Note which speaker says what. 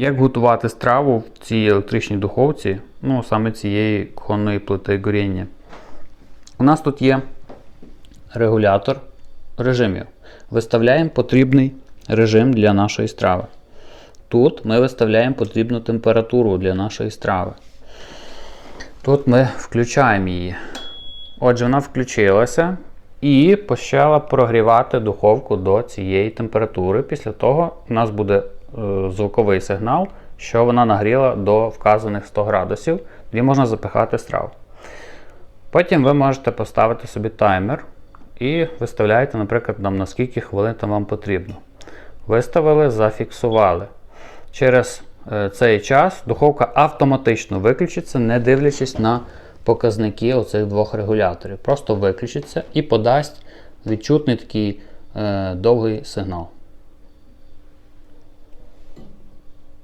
Speaker 1: Як готувати страву в цій електричній духовці, ну саме цієї кухонної плити горіння? У нас тут є регулятор режимів. Виставляємо потрібний режим для нашої страви. Тут ми виставляємо потрібну температуру для нашої страви. Тут ми включаємо її. Отже, вона включилася і почала прогрівати духовку до цієї температури. Після того у нас буде звуковий сигнал, що вона нагріла до вказаних 100 градусів, тоді можна запихати страву. Потім ви можете поставити собі таймер і виставляєте, наприклад, там, на скільки хвилин там вам потрібно. Виставили, зафіксували. Через е, цей час духовка автоматично виключиться, не дивлячись на показники оцих двох регуляторів. Просто виключиться і подасть відчутний такий е, довгий сигнал.